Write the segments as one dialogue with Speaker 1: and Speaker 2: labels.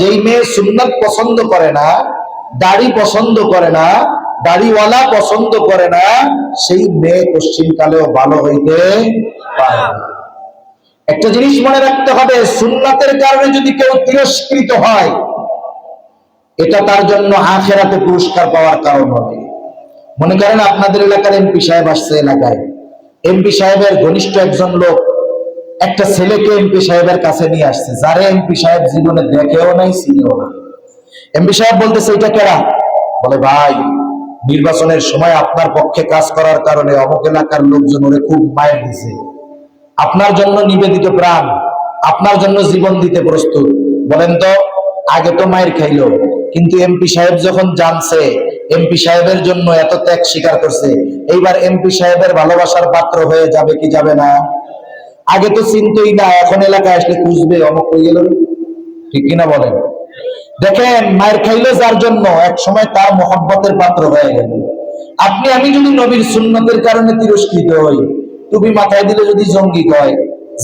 Speaker 1: যেই মেয়ে সুন্নাত পছন্দ করে না, দাড়ি পছন্দ করে না, দাড়িওয়ালা পছন্দ করে না, সেই মেয়ে পশ্চিমকালেও ভালো হইতে পারে একটা জিনিস মনে রাখতে হবে, সুন্নাতের কারণে যদি কেউ তিরস্কৃত হয়, এটা তার জন্য আখেরাতে পুরস্কার পাওয়ার কারণ হবে। মনে করেন আপনাদের এলাকার এমপি সাহেব আসছে এলাকায়। এমপি সাহেবের ঘনিষ্ঠ একজন লোক একটা ছেলেকে এমপি সাহেবের কাছে নিয়ে আসছে, যারে এমপি সাহেব জীবনে দেখেও নাই, চিনেও না। এমপি সাহেব বলতেছে, এটা কেরা? বলে, ভাই, নির্বাচনের সময় আপনার পক্ষে কাজ করার কারণে অমুক এলাকার লোকজন ওরে খুব মায়ের দিছে। আপনার জন্য নিবেদিত প্রাণ, আপনার জন্য জীবন দিতে প্রস্তুত। বলেন তো, আগে তো মায়ের খাইলো, কিন্তু এমপি সাহেব যখন জানছে, এমপি সাহেবের জন্য এত ত্যাগ স্বীকার করছে, এইবার এমপি সাহেবের ভালোবাসার পাত্র হয়ে যাবে কি যাবে না? আগে তো চিনতই না, এখন এলাকায় আসলে খুঁজবে, অমুক হয়ে গেল। ঠিক কিনা বলেন? দেখেন, মায়ের খাইলো যার জন্য এক সময় তার মোহাব্বতের পাত্র হয়ে গেল। আপনি, আমি যদি নবীর সুন্নতের কারণে তিরস্কৃত হই টুপি মাথায় দিলে যদি জঙ্গি কয়,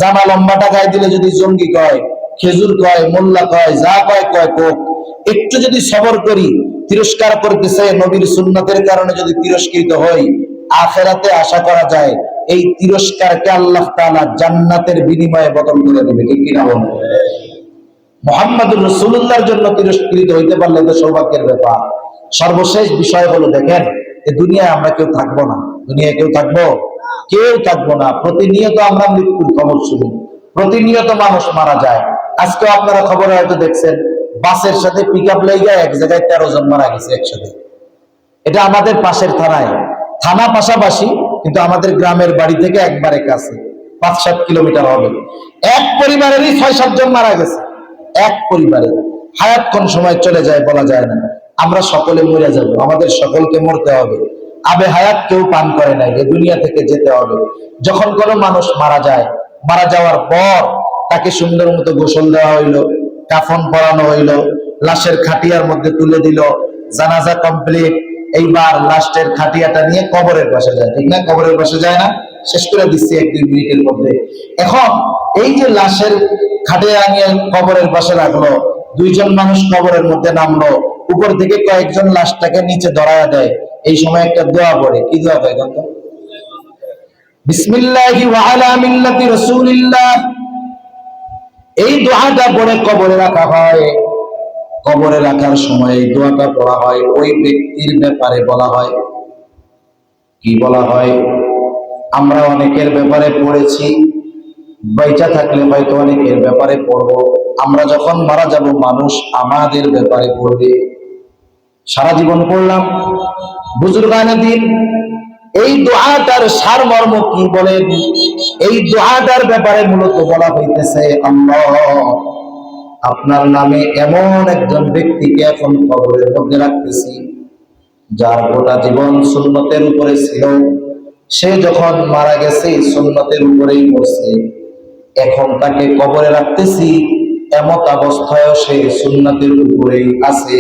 Speaker 1: জামা লম্বাটা গায়ে দিলে যদি জঙ্গি কয়, খেজুর কয়, মোল্লা কয়, যা কয় কয় কোক। একটু যদি সবর করি, তিরস্কার করতেছে নবীর সুন্নতের কারণে যদি তিরস্কৃত হই, আখেরাতে আশা করা যায় এই তিরস্কারকে আল্লাহ তাআলা জান্নাতের বিনিময়ে বদল করে দেবে, ঠিক কিনা বলুন মোহাম্মদুর রসুল্লাহর জন্য তিরস্কৃত হইতে পারলে তো সৌভাগ্যের ব্যাপার। সর্বশেষ বিষয় হলো, দেখেন, এ দুনিয়ায় আমরা কেউ থাকব না। দুনিয়ায় কেউ থাকব? কেউ থাকব না। প্রতিনিয়ত আমরা মৃত্যুর খবর শুনি। প্রতিনিয়ত মানুষ মারা যায়। আজকে আপনারা খবরে হয়তো দেখছেন, বাসের সাথে পিক আপ লেগে এক জায়গায় তেরো জন মারা গেছে একসাথে। এটা আমাদের পাশের থানায়। থানা পাশাপাশি কিন্তু আমাদের গ্রামের বাড়ি থেকে একবারে কাছে, পাঁচ সাত কিলোমিটার হবে। এক পরিবারেরই ছয় সাতজন মারা গেছে। এক পরিবারে। হায়াত কোন সময় চলে যায় বলা যায় না। আমরা সকলে মরে যাব, আমাদের সকলকে মরতে হবে। আবে হায়াত কেউ পান করে নাই, এ দুনিয়া থেকে যেতে হবে। যখন কোনো মানুষ মারা যায়, মারা যাওয়ার পর তাকে সুন্দর মতো গোসল দেওয়া হইল, কাফন পরানো হইল, লাশের খাটিয়ার মধ্যে তুলে দিল, জানাজা কমপ্লিট এইবার লাস্টের খাটিয়াটা নিয়ে কবরের পাশে যায়, ঠিক না? কবরের পাশে যায় না? শেষ করে দিচ্ছি এক দুই মিনিটের মধ্যে। এখন এই যে লাশের খাটিয়া নিয়ে কবরের পাশে রাখল, দুইজন মানুষ কবরের মধ্যে নামলো, উপর থেকে কয়েকজন লাশটাকে নিচে ধরায়া দেয়। এই সময় একটা দোয়া পড়ে। কি দোয়া মিল্লাতি রাসূলিল্লাহ। এই দোয়াটা পড়ে কবরে রাখা হয়। কবরে রাখার সময় এই দোয়াটা পড়া হয়, ওই ব্যক্তির ব্যাপারে বলা হয়। কি বলা হয়? আমরা অনেকের ব্যাপারে পড়েছি, বাইচা থাকলে হয়তো অনেকের ব্যাপারে পড়ব। আমরা যখন মারা যাব, মানুষ আমাদের ব্যাপারে পড়বে। সারা জীবন পড়লাম। বুজুর্গানে দিন, এই দোয়াটার সারমর্ম কি বলেন? এই দোয়াটার ব্যাপারে মূলত বলা হইতেছে, আল্লাহ আপনার নামে এমন একজন ব্যক্তিকে এখন কবরের মধ্যে রাখতেছি, যার গোটা জীবন সুন্নতের উপরে ছিল। সে যখন মারা গেছে, সুন্নতের উপরেই মরছে এখন তাকে কবরে রাখতেছি, এমত অবস্থায় সে সুন্নতের উপরেই আছে।